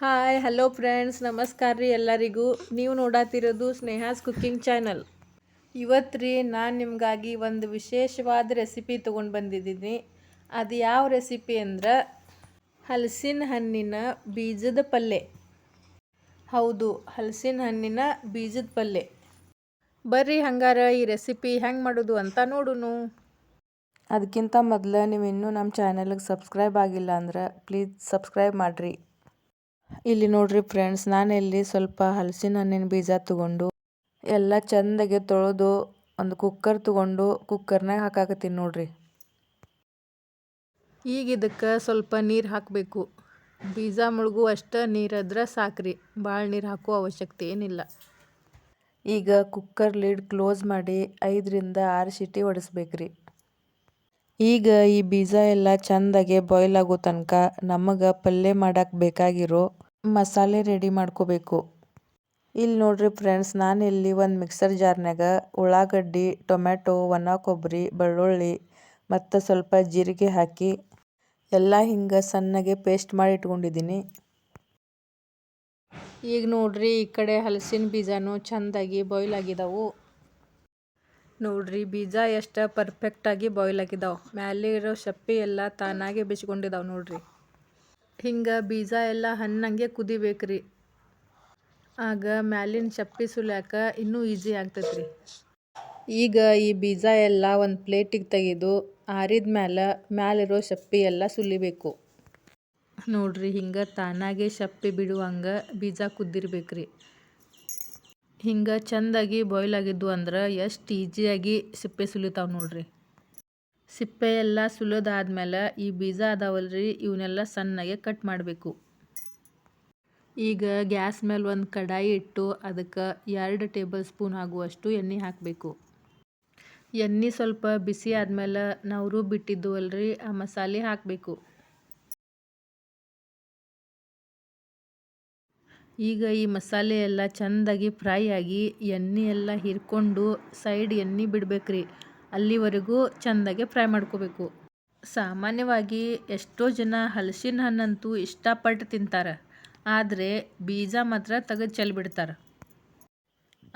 Hi hello friends ನಮಸ್ಕಾರ ರೀ ಎಲ್ಲರಿಗೂ. ನೀವು ನೋಡತ್ತಿರೋದು ಸ್ನೇಹಾಸ್ ಕುಕ್ಕಿಂಗ್ ಚಾನಲ್ ಇವತ್ತು ರೀ ನಾನು ನಿಮಗಾಗಿ ಒಂದು ವಿಶೇಷವಾದ ರೆಸಿಪಿ ತೊಗೊಂಡು ಬಂದಿದ್ದೀನಿ. ಅದು ಯಾವ ರೆಸಿಪಿ ಅಂದ್ರೆ ಹಲಸಿನ ಹಣ್ಣಿನ ಬೀಜದ ಪಲ್ಯ ಹೌದು, ಹಲಸಿನ ಹಣ್ಣಿನ ಬೀಜದ ಪಲ್ಯ ಬರ್ರಿ ಹಂಗಾರ ಈ ರೆಸಿಪಿ ಹೆಂಗೆ ಮಾಡೋದು ಅಂತ ನೋಡುನು. ಅದಕ್ಕಿಂತ ಮೊದಲು ನೀವು ಇನ್ನೂ ನಮ್ಮ ಚಾನಲ್ಗೆ ಸಬ್ಸ್ಕ್ರೈಬ್ ಆಗಿಲ್ಲ ಅಂದ್ರೆ ಪ್ಲೀಸ್ ಸಬ್ಸ್ಕ್ರೈಬ್ ಮಾಡಿರಿ. ಇಲ್ಲಿ ನೋಡ್ರಿ ಫ್ರೆಂಡ್ಸ್ ನಾನು ಇಲ್ಲಿ ಸ್ವಲ್ಪ ಹಲಸಿನ ಹಣ್ಣಿನ ಬೀಜ ತಗೊಂಡು ಎಲ್ಲ ಚಂದಾಗೆ ತೊಳೆದು ಒಂದು ಕುಕ್ಕರ್ ತಗೊಂಡು ಕುಕ್ಕರ್ನಾಗ ಹಾಕಾಕತ್ತೀನಿ ನೋಡ್ರಿ. ಈಗ ಇದಕ್ಕೆ ಸ್ವಲ್ಪ ನೀರು ಹಾಕಬೇಕು. ಬೀಜ ಮುಳುಗು ಅಷ್ಟು ನೀರಾದ್ರೆ ಸಾಕ್ರಿ ಭಾಳ ನೀರು ಹಾಕೋ ಅವಶ್ಯಕತೆ ಏನಿಲ್ಲ. ಈಗ ಕುಕ್ಕರ್ ಲಿಡ್ ಕ್ಲೋಸ್ ಮಾಡಿ ಐದರಿಂದ ಆರು ಸಿಟಿ ಹೊಡಿಸ್ಬೇಕ್ರಿ ಈಗ ಈ ಬೀಜ ಎಲ್ಲ ಚಂದಾಗೆ ಬಾಯ್ಲ್ ಆಗೋ ತನಕ ನಮಗೆ ಪಲ್ಯ ಮಾಡಕ್ಕೆ ಬೇಕಾಗಿರೋ ಮಸಾಲೆ ರೆಡಿ ಮಾಡ್ಕೋಬೇಕು. ಇಲ್ಲಿ ನೋಡ್ರಿ ಫ್ರೆಂಡ್ಸ್, ನಾನು ಇಲ್ಲಿ ಒಂದು ಮಿಕ್ಸರ್ ಜಾರ್ನಾಗ ಉಳ್ಳಾಗಡ್ಡಿ ಟೊಮೆಟೊ ಒಣ ಕೊಬ್ಬರಿ ಬೆಳ್ಳುಳ್ಳಿ ಮತ್ತು ಸ್ವಲ್ಪ ಜೀರಿಗೆ ಹಾಕಿ ಎಲ್ಲ ಹಿಂಗೆ ಸಣ್ಣಗೆ ಪೇಸ್ಟ್ ಮಾಡಿ ಇಟ್ಕೊಂಡಿದ್ದೀನಿ. ಈಗ ನೋಡ್ರಿ ಈ ಕಡೆ ಹಲಸಿನ ಬೀಜನೂ ಚೆಂದಾಗಿ ಬಾಯ್ಲ್ ಆಗಿದಾವು. ನೋಡ್ರಿ ಬೀಜ ಎಷ್ಟು ಪರ್ಫೆಕ್ಟಾಗಿ ಬಾಯ್ಲ್ ಆಗಿದಾವೆ. ಮ್ಯಾಲೆ ಇರೋ ಶಪ್ಪಿ ಎಲ್ಲ ತಾನಾಗೆ ಬಿಚ್ಕೊಂಡಿದಾವೆ ನೋಡ್ರಿ. ಹಿಂಗೆ ಬೀಜ ಎಲ್ಲ ಹಣ್ಣಂಗೆ ಕುದಿಬೇಕ್ರಿ. ಆಗ ಮ್ಯಾಲಿನ ಚಪ್ಪಿ ಸುಲ್ಯಾಕ ಇನ್ನೂ ಈಸಿ ಆಗ್ತೈತ್ರಿ. ಈಗ ಈ ಬೀಜ ಎಲ್ಲ ಒಂದು ಪ್ಲೇಟಿಗೆ ತೆಗೆದು ಆರಿದ ಮ್ಯಾಲೆ ಮ್ಯಾಲಿರೋ ಚಪ್ಪಿ ಎಲ್ಲ ಸುಲಿಬೇಕು. ನೋಡ್ರಿ ಹಿಂಗೆ ತಾನಾಗೆ ಚಪ್ಪಿ ಬಿಡುವಂಗೆ ಬೀಜ ಕುದ್ದಿರ್ಬೇಕ್ರಿ. ಹಿಂಗೆ ಚೆಂದಾಗಿ ಬಾಯ್ಲ್ ಆಗಿದ್ವು ಅಂದ್ರೆ ಎಷ್ಟು ಈಜಿಯಾಗಿ ಸಿಪ್ಪೆ ಸುಲಿತಾವೆ ನೋಡ್ರಿ. ಸಿಪ್ಪೆ ಎಲ್ಲ ಸುಲಿದಾದ್ಮೇಲೆ ಈ ಬೀಜ ಅದಾವಲ್ರಿ ಇವನ್ನೆಲ್ಲ ಸಣ್ಣಗೆ ಕಟ್ ಮಾಡಬೇಕು. ಈಗ ಗ್ಯಾಸ್ ಮೇಲೆ ಒಂದು ಕಡಾಯಿ ಇಟ್ಟು ಅದಕ್ಕೆ ಎರಡು ಟೇಬಲ್ ಸ್ಪೂನ್ ಆಗುವಷ್ಟು ಎಣ್ಣೆ ಹಾಕಬೇಕು. ಎಣ್ಣೆ ಸ್ವಲ್ಪ ಬಿಸಿ ಆದಮೇಲೆ ನಾವು ರುಬ್ಬಿಟ್ಟಿದ್ದು ಅಲ್ರಿ ಆ ಮಸಾಲೆ ಹಾಕಬೇಕು. ಈಗ ಈ ಮಸಾಲೆ ಎಲ್ಲ ಚೆಂದಾಗಿ ಫ್ರೈ ಆಗಿ ಎಣ್ಣೆ ಎಲ್ಲ ಹಿರ್ಕೊಂಡು ಸೈಡ್ ಎಣ್ಣೆ ಬಿಡ್ಬೇಕ್ರಿ. ಅಲ್ಲಿವರೆಗೂ ಚೆಂದಾಗೆ ಫ್ರೈ ಮಾಡ್ಕೋಬೇಕು. ಸಾಮಾನ್ಯವಾಗಿ ಎಷ್ಟೋ ಜನ ಹಲಸಿನ ಹಣ್ಣಂತೂ ಇಷ್ಟಪಟ್ಟು ತಿಂತಾರೆ. ಆದರೆ ಬೀಜ ಮಾತ್ರ ತೆಗೆದು ಚೆಲ್ಬಿಡ್ತಾರೆ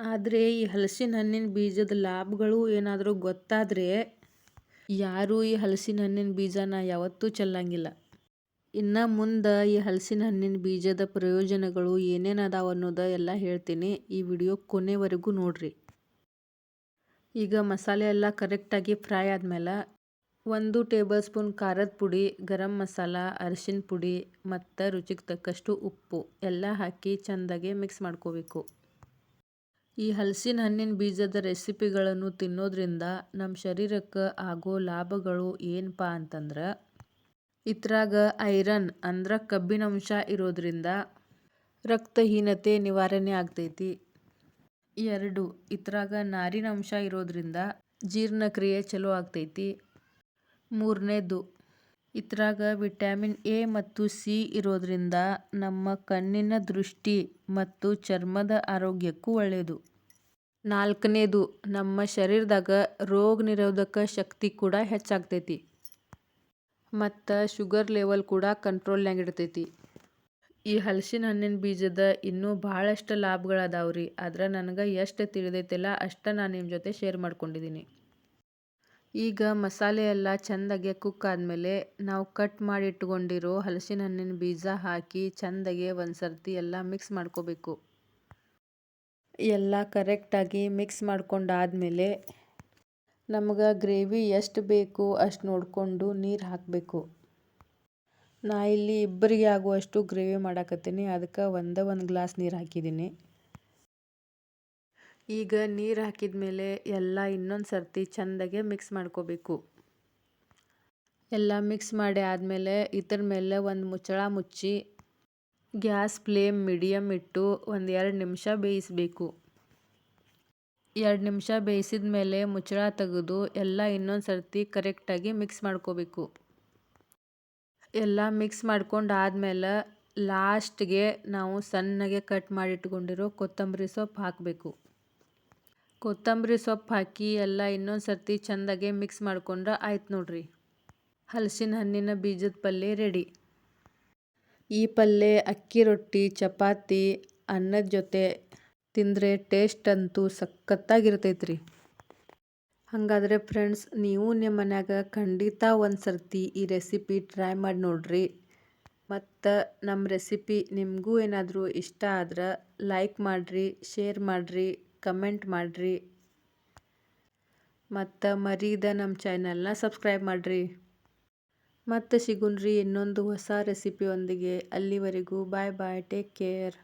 ಆದರೆ ಈ ಹಲಸಿನ ಹಣ್ಣಿನ ಬೀಜದ ಲಾಭಗಳು ಏನಾದರೂ ಗೊತ್ತಾದರೆ ಯಾರೂ ಈ ಹಲಸಿನ ಹಣ್ಣಿನ ಬೀಜನ ಯಾವತ್ತೂ ಚೆಲ್ಲಂಗಿಲ್ಲ. ಇನ್ನು ಮುಂದೆ ಈ ಹಲಸಿನ ಹಣ್ಣಿನ ಬೀಜದ ಪ್ರಯೋಜನಗಳು ಏನೇನು ಅದಾವ ಅನ್ನೋದು ಎಲ್ಲ ಹೇಳ್ತೀನಿ. ಈ ವಿಡಿಯೋ ಕೊನೆವರೆಗೂ ನೋಡ್ರಿ. ಈಗ ಮಸಾಲೆ ಎಲ್ಲ ಕರೆಕ್ಟಾಗಿ ಫ್ರೈ ಆದಮೇಲೆ ಒಂದು ಟೇಬಲ್ ಸ್ಪೂನ್ ಖಾರದ ಪುಡಿ, ಗರಂ ಮಸಾಲ, ಅರಿಶಿನ ಪುಡಿ ಮತ್ತು ರುಚಿಗೆ ತಕ್ಕಷ್ಟು ಉಪ್ಪು ಎಲ್ಲ ಹಾಕಿ ಚೆಂದಾಗೆ ಮಿಕ್ಸ್ ಮಾಡ್ಕೋಬೇಕು. ಈ ಹಲಸಿನ ಹಣ್ಣಿನ ಬೀಜದ ರೆಸಿಪಿಗಳನ್ನು ತಿನ್ನೋದ್ರಿಂದ ನಮ್ಮ ಶರೀರಕ್ಕೆ ಆಗೋ ಲಾಭಗಳು ಏನಪ್ಪ ಅಂತಂದ್ರೆ ಇದ್ರಾಗ ಐರನ್ ಅಂದ್ರೆ ಕಬ್ಬಿಣಾಂಶ ಇರೋದ್ರಿಂದ ರಕ್ತಹೀನತೆ ನಿವಾರಣೆ ಆಗ್ತೈತಿ. ಎರಡು. ಇದ್ರಾಗ ನಾರಿನಂಶ ಇರೋದ್ರಿಂದ ಜೀರ್ಣಕ್ರಿಯೆ ಚಲೋ ಆಗ್ತೇತಿ. ಮೂರನೇದು. ಇದ್ರಾಗ ವಿಟಮಿನ್ ಎ ಮತ್ತು ಸಿ ಇರೋದ್ರಿಂದ ನಮ್ಮ ಕಣ್ಣಿನ ದೃಷ್ಟಿ ಮತ್ತು ಚರ್ಮದ ಆರೋಗ್ಯಕ್ಕೂ ಒಳ್ಳೆಯದು ನಾಲ್ಕನೇದು, ನಮ್ಮ ಶರೀರದಾಗ ರೋಗ ನಿರೋಧಕ ಶಕ್ತಿ ಕೂಡ ಹೆಚ್ಚಾಗ್ತೈತಿ. ಮತ್ತು ಶುಗರ್ ಲೆವೆಲ್ ಕೂಡ ಕಂಟ್ರೋಲ್ನ್ಯಾಗ ಇಡ್ತೈತಿ. ಈ ಹಲಸಿನ ಹಣ್ಣಿನ ಬೀಜದ ಇನ್ನೂ ಭಾಳಷ್ಟು ಲಾಭಗಳದಾವ್ರಿ ಆದ್ರೆ ನನಗೆ ಎಷ್ಟು ತಿಳಿದೈತಿಲ್ಲ ಅಷ್ಟು ನಾನು ನಿಮ್ಮ ಜೊತೆ ಶೇರ್ ಮಾಡ್ಕೊಂಡಿದ್ದೀನಿ ಈಗ ಮಸಾಲೆ ಎಲ್ಲ ಚೆಂದಾಗೆ ಕುಕ್ ಆದಮೇಲೆ ನಾವು ಕಟ್ ಮಾಡಿ ಇಟ್ಕೊಂಡಿರೋ ಹಲಸಿನ ಹಣ್ಣಿನ ಬೀಜ ಹಾಕಿ ಚೆಂದಾಗೆ ಒಂದು ಸರ್ತಿ ಎಲ್ಲ ಮಿಕ್ಸ್ ಮಾಡ್ಕೋಬೇಕು. ಎಲ್ಲ ಕರೆಕ್ಟಾಗಿ ಮಿಕ್ಸ್ ಮಾಡ್ಕೊಂಡಾದ್ಮೇಲೆ ನಮ್ಗೆ ಗ್ರೇವಿ ಎಷ್ಟು ಬೇಕು ಅಷ್ಟು ನೋಡಿಕೊಂಡು ನೀರು ಹಾಕಬೇಕು. ನಾ ಇಲ್ಲಿ ಇಬ್ಬರಿಗೆ ಆಗುವಷ್ಟು ಗ್ರೇವಿ ಮಾಡಾಕತ್ತೀನಿ. ಅದಕ್ಕೆ ಒಂದೇ ಒಂದು ಗ್ಲಾಸ್ ನೀರು ಹಾಕಿದ್ದೀನಿ ಈಗ ನೀರು ಹಾಕಿದ ಮೇಲೆ ಎಲ್ಲ ಇನ್ನೊಂದು ಸರ್ತಿ ಚೆಂದಾಗೆ ಮಿಕ್ಸ್ ಮಾಡ್ಕೋಬೇಕು. ಎಲ್ಲ ಮಿಕ್ಸ್ ಮಾಡಿ ಆದಮೇಲೆ ಇದ್ರ ಮೇಲೆ ಒಂದು ಮುಚ್ಚಳ ಮುಚ್ಚಿ ಗ್ಯಾಸ್ ಫ್ಲೇಮ್ ಮೀಡಿಯಮ್ ಇಟ್ಟು ಒಂದು ಎರಡು ನಿಮಿಷ ಬೇಯಿಸಬೇಕು. ಎರಡು ನಿಮಿಷ ಬೇಯಿಸಿದ ಮೇಲೆ ಮುಚ್ಚಳ ತೆಗೆದು ಎಲ್ಲ ಇನ್ನೊಂದು ಸರ್ತಿ ಕರೆಕ್ಟಾಗಿ ಮಿಕ್ಸ್ ಮಾಡ್ಕೋಬೇಕು. ಎಲ್ಲ ಮಿಕ್ಸ್ ಮಾಡ್ಕೊಂಡು ಆದಮೇಲೆ ಲಾಸ್ಟ್ಗೆ ನಾವು ಸಣ್ಣಗೆ ಕಟ್ ಮಾಡಿ ಇಟ್ಕೊಂಡಿರೋ ಕೊತ್ತಂಬರಿ ಸೊಪ್ಪು ಹಾಕಬೇಕು. ಕೊತ್ತಂಬರಿ ಸೊಪ್ಪು ಹಾಕಿ ಎಲ್ಲ ಇನ್ನೊಂದು ಸರ್ತಿ ಚೆಂದಾಗೆ ಮಿಕ್ಸ್ ಮಾಡ್ಕೊಂಡ್ರೆ ಆಯ್ತು ನೋಡ್ರಿ. ಹಲಸಿನ ಹಣ್ಣಿನ ಬೀಜದ ಪಲ್ಯ ರೆಡಿ ಈ ಪಲ್ಯ ಅಕ್ಕಿ ರೊಟ್ಟಿ, ಚಪಾತಿ, ಅನ್ನದ ಜೊತೆ ತಿಂದರೆ ಟೇಸ್ಟ್ ಅಂತೂ ಸಖತ್ತಾಗಿರ್ತೈತ್ರಿ. ಹಾಗಾದ್ರೆ ಫ್ರೆಂಡ್ಸ್ ನೀವು ನಿಮ್ಮ ಮನ್ಯಾಗ ಖಂಡಿತ ಒಂದು ಸರ್ತಿ ಈ ರೆಸಿಪಿ ಟ್ರೈ ಮಾಡಿ ನೋಡ್ರಿ. ಮತ್ತು ನಮ್ಮ ರೆಸಿಪಿ ನಿಮಗೂ ಏನಾದರೂ ಇಷ್ಟ ಆದ್ರೆ ಲೈಕ್ ಮಾಡಿರಿ ಶೇರ್ ಮಾಡಿರಿ ಕಮೆಂಟ್ ಮಾಡಿರಿ. ಮತ್ತು ಮರೀದ ನಮ್ಮ ಚಾನಲ್ನ ಸಬ್ಸ್ಕ್ರೈಬ್ ಮಾಡಿರಿ. ಮತ್ತು ಸಿಗುನ್ರಿ ಇನ್ನೊಂದು ಹೊಸ ರೆಸಿಪಿಯೊಂದಿಗೆ ಅಲ್ಲಿವರೆಗೂ ಬಾಯ್ ಬಾಯ್ ಟೇಕ್ ಕೇರ್